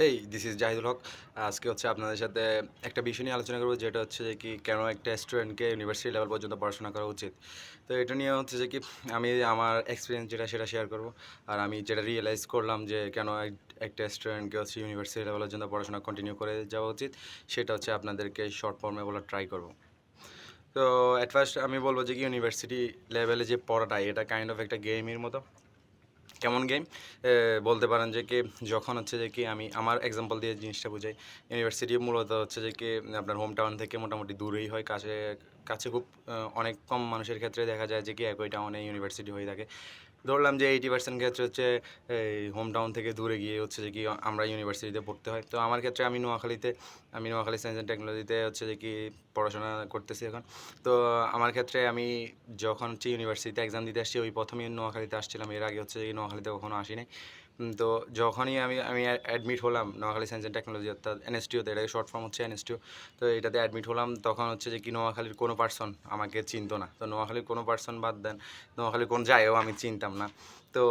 Hey this is Zahidul Haque আজকে হচ্ছে আপনাদের সাথে একটা বিষয় নিয়ে আলোচনা করব, যেটা হচ্ছে যে কি কেন একটা স্টুডেন্টকে ইউনিভার্সিটি লেভেল পর্যন্ত পড়াশোনা করা উচিত। তো এটা নিয়ে হচ্ছে যে কি আমি আমার এক্সপিরিয়েন্স যেটা, সেটা শেয়ার করব। আর আমি যেটা রিয়েলাইজ করলাম যে কেন এক- একটা স্টুডেন্টকে হচ্ছে ইউনিভার্সিটি লেভেল পর্যন্ত পড়াশোনা কন্টিনিউ করে যাওয়া উচিত, সেটা হচ্ছে আপনাদেরকে শর্ট ফর্মে বলা ট্রাই করব। তো অ্যাট ফার্স্ট আমি বলব যে কি ইউনিভার্সিটি লেভেলে যে পড়াটা, এটা কাইন্ড অফ একটা গেমের মতো। কেমন গেম বলতে পারেন যে কি, যখন হচ্ছে যে কি আমি আমার এক্সাম্পল দিয়ে জিনিসটা বুঝাই ইউনিভার্সিটি মূলত হচ্ছে যে কি, আপনার হোম টাউন থেকে মোটামুটি দূরেই হয়, কাছে কাছে খুব অনেক কম মানুষের ক্ষেত্রে দেখা যায় যে কি একই টাউনে ইউনিভার্সিটি হয়ে থাকে। ধরলাম যে এইটি পার্সেন্ট ক্ষেত্রে হচ্ছে, এই হোম টাউন থেকে দূরে গিয়ে হচ্ছে যে কি আমরা ইউনিভার্সিটিতে পড়তে হয়। তো আমার ক্ষেত্রে আমি নোয়াখালীতে, আমি নোয়াখালী সায়েন্স অ্যান্ড টেকনোলজিতে হচ্ছে যে কি পড়াশোনা করতেছি এখন। তো আমার ক্ষেত্রে আমি যখন হচ্ছে ইউনিভার্সিটিতে এক্সাম দিতে আসছি, ওই প্রথমেই নোয়াখালীতে আসছিলাম। এর আগে হচ্ছে যে নোয়াখালীতে কখনো আসি নাই। তো যখনই আমি আমি অ্যাডমিট হলাম নোয়াখালী সায়েন্স অ্যান্ড টেকনোলজি অর্থাৎ এনএসটিওতে এটাকে শর্ট ফর্ম হচ্ছে এনএসটিও তো এটাতে অ্যাডমিট হলাম। তখন হচ্ছে যে কি, নোয়াখালীর কোনো পার্সন আমাকে চিনতো না। তো নোয়াখালীর কোনো পার্সন বাদ দেন, নোয়াখালীর কোন যায়ও আমি চিনতাম না। তো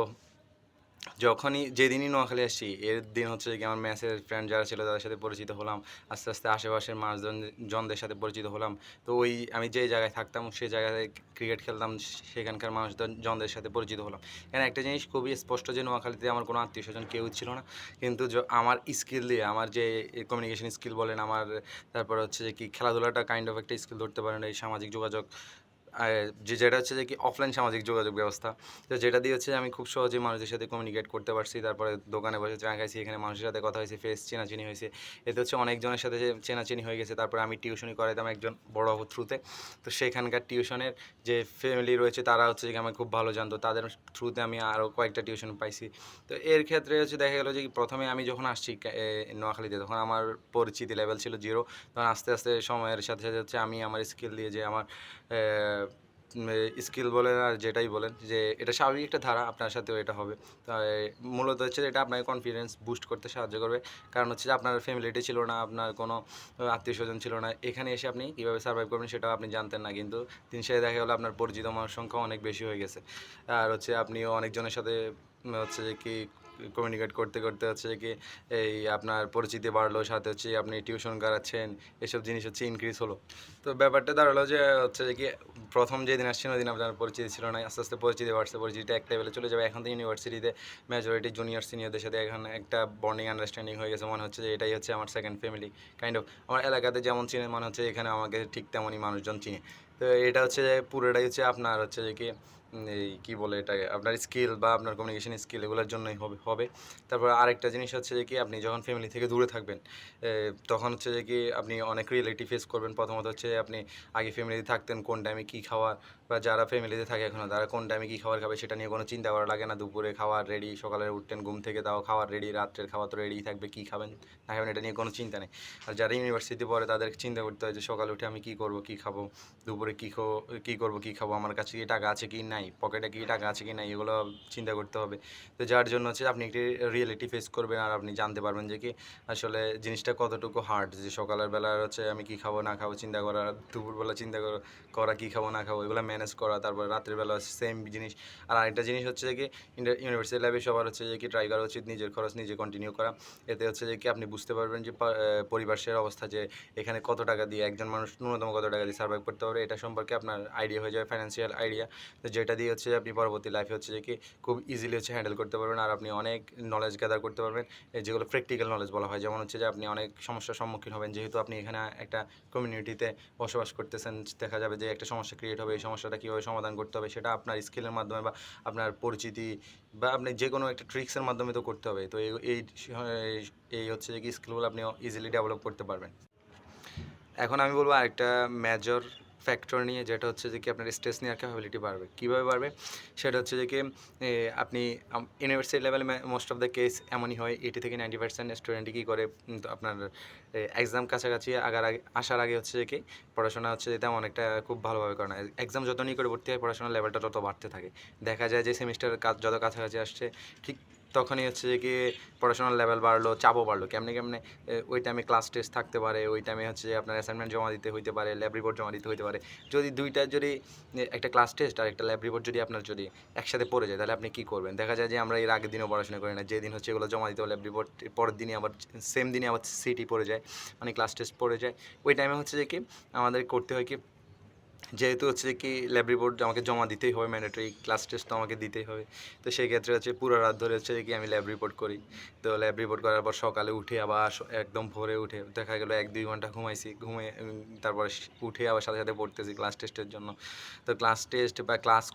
যখনই যেদিনই নোয়াখালী আসছি, এর দিন হচ্ছে যে আমার ম্যাচের ফ্রেন্ড যারা ছিল তাদের সাথে পরিচিত হলাম, আস্তে আস্তে আশেপাশের মানুষজন, জনদের সাথে পরিচিত হলাম। তো ওই আমি যে জায়গায় থাকতাম, সেই জায়গায় ক্রিকেট খেলতাম, সেখানকার মানুষজন, জনদের সাথে পরিচিত হলাম। এখানে একটা জিনিস খুবই স্পষ্ট যে নোয়াখালীতে আমার কোনো আত্মীয় স্বজন কেউ ছিল না। কিন্তু আমার স্কিল দিয়ে, আমার যে কমিউনিকেশন স্কিল বলেন, আমার তারপর হচ্ছে যে কি খেলাধুলাটা কাইন্ড অফ একটা স্কিল ধরতে পারেন, এই সামাজিক যোগাযোগ যে যেটা হচ্ছে যে কি অফলাইন সামাজিক যোগাযোগ ব্যবস্থা, তো যেটা দিয়ে হচ্ছে আমি খুব সহজেই মানুষের সাথে কমিউনিকেট করতে পারছি। তারপরে দোকানে বসে চা খাইছি, এখানে মানুষের সাথে কথা হয়েছে ফেস চেনাচিনি হয়েছে। এতে হচ্ছে অনেকজনের সাথে চেনাচিনি হয়ে গেছে। তারপরে আমি টিউশনি করাইতাম একজন বড় থ্রুতে তো সেখানকার টিউশনের যে ফ্যামিলি রয়েছে, তারা হচ্ছে যে আমাকে খুব ভালো জানতো। তাদের থ্রুতে আমি আরও কয়েকটা টিউশন পাইছি। তো এর ক্ষেত্রে হচ্ছে দেখা গেলো যে প্রথমে আমি যখন আসছি নোয়াখালীতে, তখন আমার পরিচিতি লেভেল ছিল জিরো তখন আস্তে আস্তে সময়ের সাথে সাথে হচ্ছে আমি আমার স্কিল দিয়ে যে আমার স্কিল বলেন আর যেটাই বলেন, যে এটা স্বাভাবিক একটা ধারা, আপনার সাথেও এটা হবে। মূলত হচ্ছে এটা আপনাকে কনফিডেন্স বুস্ট করতে সাহায্য করবে। কারণ হচ্ছে যে আপনার ফ্যামিলিটি ছিল না, আপনার কোনো আত্মীয় স্বজন ছিল না। এখানে এসে আপনি কীভাবে সার্ভাইভ করবেন সেটাও আপনি জানতেন না কিন্তু দিন সাথে দেখা গেলো আপনার পরিচিত মানুষ সংখ্যা অনেক বেশি হয়ে গেছে। আর হচ্ছে আপনিও অনেকজনের সাথে হচ্ছে যে কি কমিউনিকেট করতে করতে হচ্ছে কি, এই আপনার পরিচিতি বাড়লো, সাথে হচ্ছে আপনি টিউশন করাচ্ছেন, এসব জিনিস হচ্ছে ইনক্রিজ হলো। তো ব্যাপারটা দাঁড়াল যে হচ্ছে যে কি প্রথম যেদিন আসছেন ওই দিন আপনার পরিচিতি ছিল না, আস্তে আস্তে পরিচিতি বাড়ছে, পরিচিতিটা এক লেভেলে চলে যাবে। এখন তো ইউনিভার্সিটিতে মেজরিটি জুনিয়র সিনিয়রদের সাথে এখন একটা বন্ডিং আন্ডারস্ট্যান্ডিং হয়ে গেছে, মনে হচ্ছে যে এটাই হচ্ছে আমার সেকেন্ড ফ্যামিলি কাইন্ড অফ আমার এলাকাতে যেমন চিনে, মনে হচ্ছে এখানে আমাকে ঠিক তেমনই মানুষজন চিনে। তো এটা হচ্ছে যে পুরোটাই হচ্ছে আপনার হচ্ছে যে কি এই কী বলে এটাকে, আপনার স্কিল বা আপনার কমিউনিকেশন স্কিল এগুলোর জন্যই হবে হবে। তারপর আরেকটা জিনিস হচ্ছে যে কি, আপনি যখন ফ্যামিলি থেকে দূরে থাকবেন তখন হচ্ছে যে কি, আপনি অনেক রিয়েলিটি ফেস করবেন। প্রথমত হচ্ছে আপনি আগে ফ্যামিলিতে থাকতেন, কোন টাইমে কী খাওয়ার বা যারা ফ্যামিলিতে থাকে এখনও তারা কোন টাইমে কী খাবার খাবে সেটা নিয়ে কোনো চিন্তা করা লাগে না। দুপুরে খাওয়ার রেডি সকালে উঠতেন, ঘুম থেকে তাও খাওয়ার রেডি রাত্রের খাওয়া তো রেডি থাকবে, কী খাবেন, না খাবেন এটা নিয়ে কোনো চিন্তা নেই। আর যারা ইউনিভার্সিটি পড়ে, তাদের চিন্তা করতে হয় যে সকালে উঠে আমি কী করব, কী খাব, দুপুরে কী খো, কী করব, কী খাব, আমার কাছে কি টাকা আছে কি নাই? পকেটে কি টাকা আছে কি নাই, এগুলো চিন্তা করতে হবে। তো যার জন্য হচ্ছে আপনি একটি রিয়েলিটি ফেস করবেন আর আপনি জানতে পারবেন যে কি আসলে জিনিসটা কতটুকু হার্ড যে সকালের বেলা হচ্ছে আমি কী খাব, না খাব, চিন্তা করা, দুপুরবেলা চিন্তা করা কী খাব, না খাব, এগুলো ম্যানেজ করা, তারপর রাত্রের বেলা সেম জিনিস। আর আরেকটা জিনিস হচ্ছে যে কি ইউনিভার্সিটি লাইফে সবার হচ্ছে যে কি ট্রাই করা উচিত নিজের খরচ নিজে কন্টিনিউ করা। এতে হচ্ছে যে কি আপনি বুঝতে পারবেন যে পরিবারের অবস্থা যে এখানে কত টাকা দিয়ে একজন মানুষ ন্যূনতম কত টাকা দিয়ে সার্ভাইভ করতে পারে এটা সম্পর্কে আপনার আইডিয়া হয়ে যাবে ফাইন্যান্সিয়াল আইডিয়া তো যেটা দিয়ে হচ্ছে আপনি পরবর্তী লাইফে হচ্ছে যে কি খুব ইজিলি হচ্ছে হ্যান্ডেল করতে পারবেন আর আপনি অনেক নলেজ গ্যাদার করতে পারবেন। যেগুলো প্র্যাকটিক্যাল নলেজ বলা হয়, যেমন হচ্ছে যে আপনি অনেক সমস্যার সম্মুখীন হবেন। যেহেতু আপনি এখানে একটা কমিউনিটিতে বসবাস করতেছেন, দেখা যাবে যে একটা সমস্যা ক্রিয়েট হবে, এই সমস্যাটা কীভাবে সমাধান করতে হবে সেটা আপনার স্কিলের মাধ্যমে বা আপনার পরিচিতি বা আপনি যে কোনো একটা ট্রিক্সের মাধ্যমে তো করতে হবে। তো এই এই এই হচ্ছে যে কি স্কিলগুলো আপনি ইজিলি ডেভেলপ করতে পারবেন। এখন আমি বলব আরেকটা মেজর ফ্যাক্টর নিয়ে যেটা হচ্ছে যে কি আপনার স্ট্রেস নেওয়ার ক্যাপাবিলিটি বাড়বে। কীভাবে বাড়বে? সেটা হচ্ছে যে কি আপনি ইউনিভার্সিটি লেভেলে মোস্ট অফ দ্য কেস এমনই হয় এইটি থেকে নাইনটি পার্সেন্ট স্টুডেন্টই কী করে আপনার এক্সাম কাছাকাছি আগার আগে, আসার আগে হচ্ছে যে কি, পড়াশোনা হচ্ছে যে তেমন একটা খুব ভালোভাবে করে না। এক্সাম যত নিয়ে করে ভর্তি হয়, পড়াশোনার লেভেলটা তত বাড়তে থাকে। দেখা যায় যে সেমিস্টার যত কাছাকাছি আসছে, ঠিক তখনই হচ্ছে যে কি পড়াশোনার লেভেল বাড়লো, চাপও বাড়লো। কেমনে কেমনে ওই টাইমে ক্লাস টেস্ট থাকতে পারে, ওই টাইমে হচ্ছে আপনার অ্যাসাইনমেন্ট জমা দিতে হইতে পারে ল্যাব রিপোর্ট জমা দিতে হইতে পারে। যদি দুইটা, যদি একটা ক্লাস টেস্ট আর একটা ল্যাব রিপোর্ট যদি আপনার যদি একসাথে পড়ে যায়, তাহলে আপনি কী করবেন? দেখা যায় যে আমরা এর আগের দিনও পড়াশোনা করি না, যেদিন হচ্ছে এগুলো জমা দিতে হবে ল্যাব রিপোর্ট পরের দিনই আবার সেম দিনই আবার সিটি পড়ে যায় মানে ক্লাস টেস্ট পড়ে যায়। ওই টাইমে হচ্ছে যে কি, আমাদের করতে হয় কি যেহেতু হচ্ছে কি ল্যাব রিপোর্ট আমাকে জমা দিতেই হবে ম্যান্ডেটরি ক্লাস টেস্ট তো আমাকে দিতেই হবে। তো সেই ক্ষেত্রে হচ্ছে পুরো রাত ধরে হচ্ছে কি আমি ল্যাব রিপোর্ট করি। তো ল্যাব রিপোর্ট করার পর সকালে উঠে আবার একদম ভোরে উঠে দেখা গেলো এক দুই ঘণ্টা ঘুমাইছি উম, তারপরে উঠে আবার সাথে সাথে পড়তেছি ক্লাস টেস্টের জন্য। তো ক্লাস টেস্ট বা ক্লাস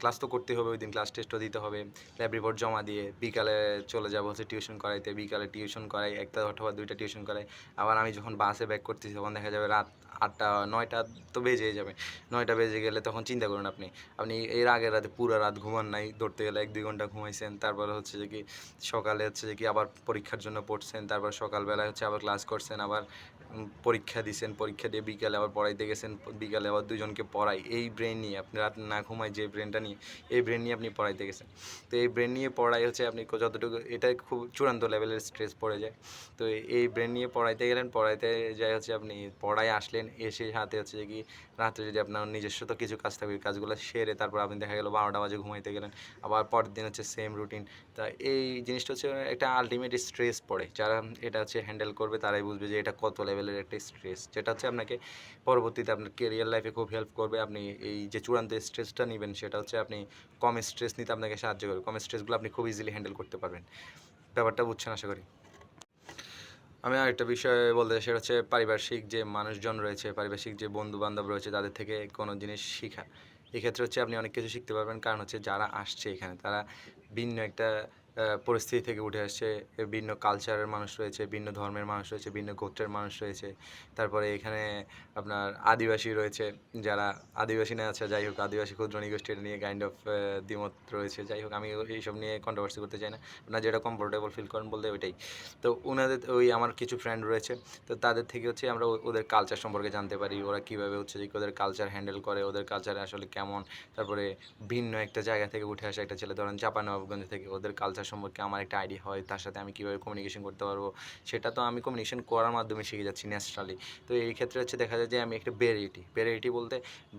ক্লাস তো করতে হবে ওই দিন ক্লাস টেস্টও দিতে হবে। ল্যাব রিপোর্ট জমা দিয়ে বিকালে চলে যাব হচ্ছে টিউশন করাইতে। বিকালে টিউশন করাই একটা অথবা দুইটা টিউশন করাই। আবার আমি যখন বাসে ব্যাক করতেছি তখন দেখা যাবে রাত আটটা নয়টা তো বেজেই যাবে। নয়টা বেজে গেলে তখন চিন্তা করুন আপনি। আপনি এর আগের রাতে পুরো রাত ঘুমান নাই ধরতে গেলে এক দুই ঘণ্টা ঘুমাইছেন, তারপরে হচ্ছে যে কি সকালে হচ্ছে যে কি আবার পরীক্ষার জন্য পড়ছেন, তারপর সকালবেলায় হচ্ছে আবার ক্লাস করছেন, আবার পরীক্ষা দিছেন, পরীক্ষা দিয়ে বিকালে আবার পড়াইতে গেছেন, বিকালে আবার দুজনকে পড়াই। এই ব্রেন নিয়ে আপনি রাত না ঘুমায় যে ব্রেনটা নিয়ে, এই ব্রেন নিয়ে আপনি পড়াইতে গেছেন। তো এই ব্রেন নিয়ে পড়াই হচ্ছে আপনি যতটুকু এটা খুব চূড়ান্ত লেভেলের স্ট্রেস পড়ে যায়। তো এই- ব্রেন নিয়ে পড়াইতে গেলেন, পড়াইতে যাই হচ্ছে আপনি, পড়ায় আসলেন, এসে হাতে হচ্ছে যে কি রাত্রে যদি আপনার নিজস্ব তো কিছু কাজ থাকবে, কাজগুলো সেরে তারপর আপনি দেখা গেলো বারোটা বাজে ঘুমাইতে গেলেন, আবার পরের দিন হচ্ছে সেম রুটিন তা এই জিনিসটা হচ্ছে একটা আলটিমেট স্ট্রেস পড়ে। যারা এটা হচ্ছে হ্যান্ডেল করবে তারাই বুঝবে যে এটা কত লেভেলের একটা স্ট্রেস যেটা হচ্ছে আপনাকে পরবর্তীতে আপনার কেরিয়ার লাইফে খুব হেল্প করবে। আপনি এই যে চূড়ান্ত স্ট্রেসটা নেবেন, সেটা হচ্ছে আপনি কম স্ট্রেস নিতে আপনাকে সাহায্য করবে। কম স্ট্রেসগুলো আপনি খুব ইজিলি হ্যান্ডেল করতে পারবেন। ব্যাপারটা বুঝছেন আশা করি? আমি আরেকটা বিষয় বলতে চাই, সেটা হচ্ছে পারিপার্শ্বিক যে মানুষজন রয়েছে, পারিপার্শ্বিক যে বন্ধু বান্ধব রয়েছে, তাদের থেকে কোনো জিনিস শেখা। এক্ষেত্রে হচ্ছে আপনি অনেক কিছু শিখতে পারবেন। কারণ হচ্ছে যারা আসছে এখানে, তারা ভিন্ন একটা পরিস্থিতি থেকে উঠে আসছে। ভিন্ন কালচারের মানুষ রয়েছে, ভিন্ন ধর্মের মানুষ রয়েছে, ভিন্ন গোত্রের মানুষ রয়েছে। তারপরে এখানে আপনার আদিবাসী রয়েছে, যারা আদিবাসী না আছে যাই হোক, আদিবাসী ক্ষুদ্র নিগোষ্ঠী নিয়ে কাইন্ড অফ দ্বিমত রয়েছে। যাই হোক, আমি এইসব নিয়ে কন্ট্রোভার্সি করতে চাই না। আপনারা যেটা কমফোর্টেবল ফিল করেন বলতে ওইটাই। তো ওনাদের ওই আমার কিছু ফ্রেন্ড রয়েছে, তো তাদের থেকে হচ্ছে আমরা ওদের কালচার সম্পর্কে জানতে পারি, ওরা কীভাবে হচ্ছে যে ওদের কালচার হ্যান্ডেল করে, ওদের কালচারে আসলে কেমন। তারপরে ভিন্ন একটা জায়গা থেকে উঠে আসা একটা ছেলে, ধরেন চাপা নবাবগঞ্জ থেকে, ওদের কালচার সম্পর্কে আমার একটা আইডিয়া হয়, তার সাথে আমি কীভাবে কমিউনিকেশন করতে পারব, সেটা তো আমি কমিউনিকেশন করার মাধ্যমে শিখে যাচ্ছি ন্যাচারালি তো এই ক্ষেত্রে হচ্ছে দেখা যায় যে আমি একটা বেরিয়েটি বেরিয়েটি বলতে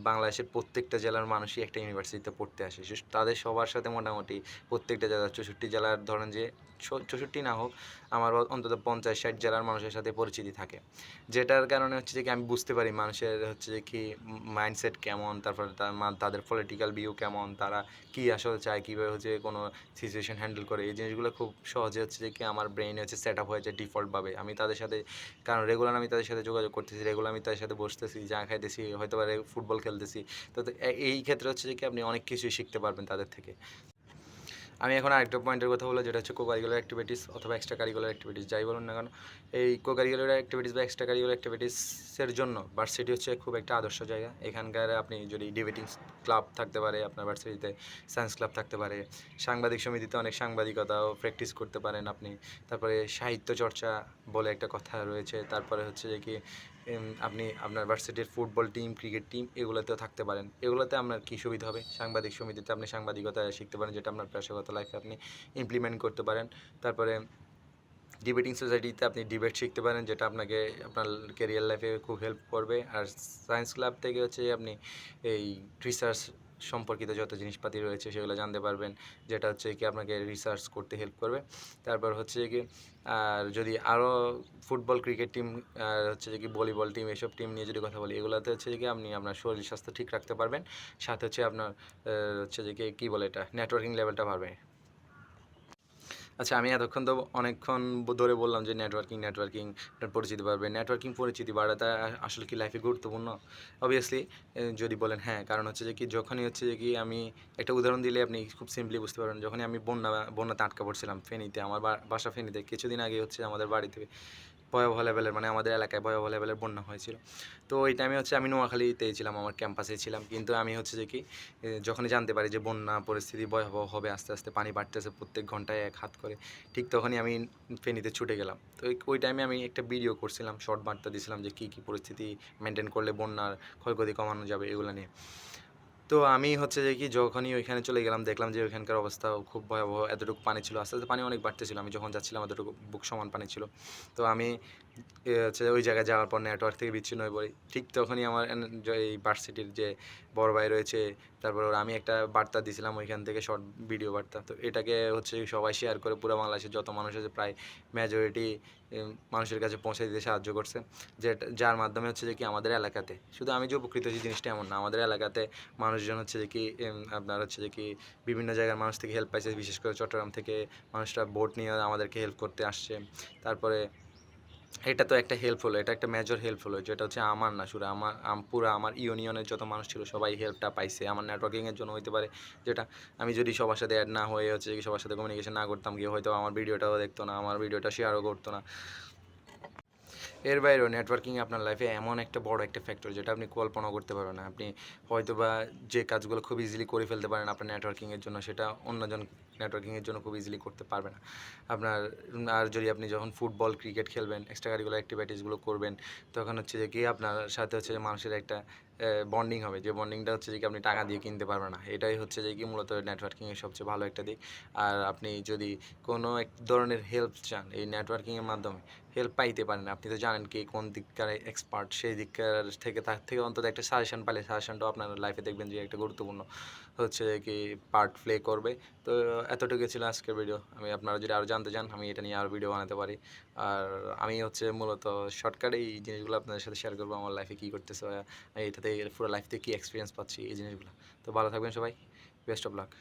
বাংলাদেশের প্রত্যেকটা জেলার মানুষই একটা ইউনিভার্সিটিতে পড়তে আসে। তাদের সবার সাথে মোটামুটি প্রত্যেকটা জেলার চৌষট্টি জেলার ধরেন যে চৌষট্টি না হোক, আমার অন্তত পঞ্চাশ, ষাট জেলার মানুষের সাথে পরিচিতি থাকে। যেটার কারণে হচ্ছে যে কি আমি বুঝতে পারি মানুষের হচ্ছে যে কি মাইন্ডসেট কেমন, তারপরে তাদের পলিটিক্যাল ভিউ কেমন, তারা কী আসলে চায়, কীভাবে হচ্ছে কোনো সিচুয়েশন হ্যান্ডেল করে। এই জিনিসগুলো খুব সহজে হচ্ছে যে কি আমার ব্রেইনে হচ্ছে সেট আপ হয়েছে ডিফল্টভাবে আমি তাদের সাথে, কারণ রেগুলার আমি তাদের সাথে যোগাযোগ করতেছি রেগুলার আমি তাদের সাথে বসতেছি, যা খাইতেছি হয়তো ফুটবল খেলতেছি। তো এই ক্ষেত্রে হচ্ছে যে কি আপনি অনেক কিছুই শিখতে পারবেন তাদের থেকে। আমি এখন আরেকটা পয়েন্টের কথা বলব, যেটা হচ্ছে কো কারিকুলার অ্যাক্টিভিটিস অথবা এক্সট্রা কারিকুলার অ্যাক্টিভিটিস যাই বলুন না কেন। এই কো কারিকুলার অ্যাক্টিভিটিস বা এক্সট্রা কারিকুলার অ্যাক্টিভিটিসের জন্য ভার্সিটি হচ্ছে খুব একটা আদর্শ জায়গা। এখানকার আপনি যদি ডিবেটিং ক্লাব থাকতে পারে, আপনার ভার্সিটিতে সায়েন্স ক্লাব থাকতে পারে, সাংবাদিক সমিতিতে অনেক সাংবাদিকতাও প্র্যাকটিস করতে পারেন আপনি। তারপরে সাহিত্য চর্চা বলে একটা কথা রয়েছে, তারপরে হচ্ছে যে কি আপনি আপনার ভার্সিটির ফুটবল টিম ক্রিকেট টিম এগুলোতেও থাকতে পারেন। এগুলোতে আপনার কী সুবিধা হবে? সাংবাদিক সমিতিতে আপনি সাংবাদিকতা শিখতে পারেন, যেটা আপনার পেশাগত লাইফে আপনি ইমপ্লিমেন্ট করতে পারেন। তারপরে ডিবেটিং সোসাইটিতে আপনি ডিবেট শিখতে পারেন, যেটা আপনাকে, আপনার কেরিয়ার লাইফে খুব হেল্প করবে। আর সায়েন্স ক্লাব থেকে হচ্ছে আপনি এই রিসার্চ সম্পর্কিত যত জিনিসপাতি রয়েছে সেগুলো জানতে পারবেন। যেটা হচ্ছে কি আপনাকে রিসার্চ করতে হেল্প করবে। তারপর হচ্ছে কি, আর যদি আরও ফুটবল ক্রিকেট টিম আর হচ্ছে যে কি ভলিবল টিম এসব টিম নিয়ে যদি কথা বলি, এগুলোতে হচ্ছে যে কি আপনি আপনার শরীর স্বাস্থ্য ঠিক রাখতে পারবেন। সাথে হচ্ছে আপনার হচ্ছে যে কি বলে এটা? নেটওয়ার্কিং লেভেলটা বাড়বে। আচ্ছা আমি এতক্ষণ তো অনেকক্ষণ ধরে বললাম যে নেটওয়ার্কিং নেটওয়ার্কিং পরিচিতি বাড়বে। নেটওয়ার্কিং পরিচিতি বাড়াতে আসলে কি লাইফে গুরুত্বপূর্ণ? অবভিয়াসলি যদি বলেন হ্যাঁ কারণ হচ্ছে যে কি, যখনই হচ্ছে যে কি আমি একটা উদাহরণ দিলে আপনি খুব সিম্পলি বুঝতে পারবেন। যখনই আমি বন্যা বন্যাতে আটকা পড়ছিলাম ফেনীতে, আমার বাসা ফেনীতে, কিছুদিন আগে হচ্ছে আমাদের বাড়িতে ভয়াবহ লেভেলের মানে আমাদের এলাকায় ভয়াবহ লেভেলের বন্যা হয়েছিল। তো ওই টাইমে হচ্ছে আমি নোয়াখালীতেই ছিলাম, আমার ক্যাম্পাসে ছিলাম। কিন্তু আমি হচ্ছে যে কি যখনই জানতে পারি যে বন্যা পরিস্থিতি ভয়াবহ হবে, আস্তে আস্তে পানি বাড়তেছে প্রত্যেক ঘন্টায় এক হাত করে, ঠিক তখনই আমি ফেনীতে ছুটে গেলাম। তো ওই টাইমে আমি একটা ভিডিও করছিলাম শর্ট বার্তা দিয়েছিলাম যে কী কী পরিস্থিতি মেনটেন করলে বন্যার ক্ষয়ক্ষতি কমানো যাবে, এগুলো নিয়ে। তো আমি হচ্ছে যে কি যখনই ওইখানে চলে গেলাম, দেখলাম যে ওইখানকার অবস্থা খুব ভয়াবহ, এতটুকু পানি ছিল। আস্তে আস্তে পানি অনেক বাড়তেছিল। আমি যখন যাচ্ছিলাম, এতটুকু বুক সমান পানি ছিল। তো আমি হচ্ছে ওই জায়গায় যাওয়ার পর নেটওয়ার্ক থেকে বিচ্ছিন্ন হয়ে পড়ি। ঠিক তখনই আমার এই ভার্সিটির যে বড় ভাই রয়েছে, তারপর আমি একটা বার্তা দিয়েছিলাম ওইখান থেকে শর্ট ভিডিও বার্তা। তো এটাকে হচ্ছে সবাই শেয়ার করে, পুরো বাংলাদেশের যত মানুষ আছে প্রায় মেজরিটি মানুষের কাছে পৌঁছে দিতে সাহায্য করছে। যে যার মাধ্যমে হচ্ছে যে কি আমাদের এলাকাতে, শুধু আমি যে উপকৃত হয়েছি জিনিসটা এমন না, আমাদের এলাকাতে মানুষজন হচ্ছে যে কি আপনার হচ্ছে যে কি বিভিন্ন জায়গার মানুষ থেকে হেল্প পাইছে। বিশেষ করে চট্টগ্রাম থেকে মানুষরা বোট নিয়ে আমাদেরকে হেল্প করতে আসছে। তারপরে এটা তো একটা হেল্প হলো এটা একটা মেজর হেল্প হলো যেটা হচ্ছে আমার না শুধু আমার, আম- পুরো আমার ইউনিয়নের যত মানুষ ছিল সবাই হেল্পটা পাইছে। আমার নেটওয়ার্কিংয়ের জন্য হইতে পারে যেটা আমি যদি সবার সাথে অ্যাড না হয়ে হচ্ছে সবার সাথে কমিউনিকেশন না করতাম গিয়ে হয়তো আমার ভিডিওটাও দেখতো না, আমার ভিডিওটা শেয়ারও করতো না। এর বাইরেও নেটওয়ার্কিং আপনার লাইফে এমন একটা বড় একটা ফ্যাক্টর যেটা আপনি কল্পনা করতে পারবেন না। আপনি হয়তো বা যে কাজগুলো খুব ইজিলি করে ফেলতে পারেন আপনার নেটওয়ার্কিংয়ের জন্য, সেটা অন্যজন নেটওয়ার্কিংয়ের জন্য খুব ইজিলি করতে পারবে না। আপনার আর যদি আপনি যখন ফুটবল ক্রিকেট খেলবেন এক্সট্রা কারিকুলার অ্যাক্টিভিটিসগুলো করবেন, তখন হচ্ছে যে কি আপনার সাথে হচ্ছে যে মানুষের একটা বন্ডিং হবে। যে বন্ডিংটা হচ্ছে যে কি আপনি টাকা দিয়ে কিনতে পারবেন না। এটাই হচ্ছে যে কি মূলত নেটওয়ার্কিংয়ের সবচেয়ে ভালো একটা দিক। আর আপনি যদি কোনো এক ধরনের হেল্প চান, এই নেটওয়ার্কিংয়ের মাধ্যমে হেল্প পাইতে পারেন। আপনি তো জানেন কি কোন দিককার এক্সপার্ট সেই দিককার থেকে তার থেকে অন্তত একটা সাজেশন পাইলে সাজেশনটাও আপনার লাইফে দেখবেন যে একটা গুরুত্বপূর্ণ হচ্ছে কি পার্ট প্লে করবে। তো এতটুকু ছিল আজকের ভিডিও আমি আপনারা যদি আরও জানতে চান, আমি এটা নিয়ে আরও ভিডিও বানাতে পারি। আর আমি হচ্ছে মূলত শর্টকাটে এই জিনিসগুলো আপনাদের সাথে শেয়ার করব, আমার লাইফে কী করতেছে এটাতে পুরো লাইফ থেকে কী এক্সপিরিয়েন্স পাচ্ছি, এই জিনিসগুলো। তো ভালো থাকবেন সবাই বেস্ট অফ লাক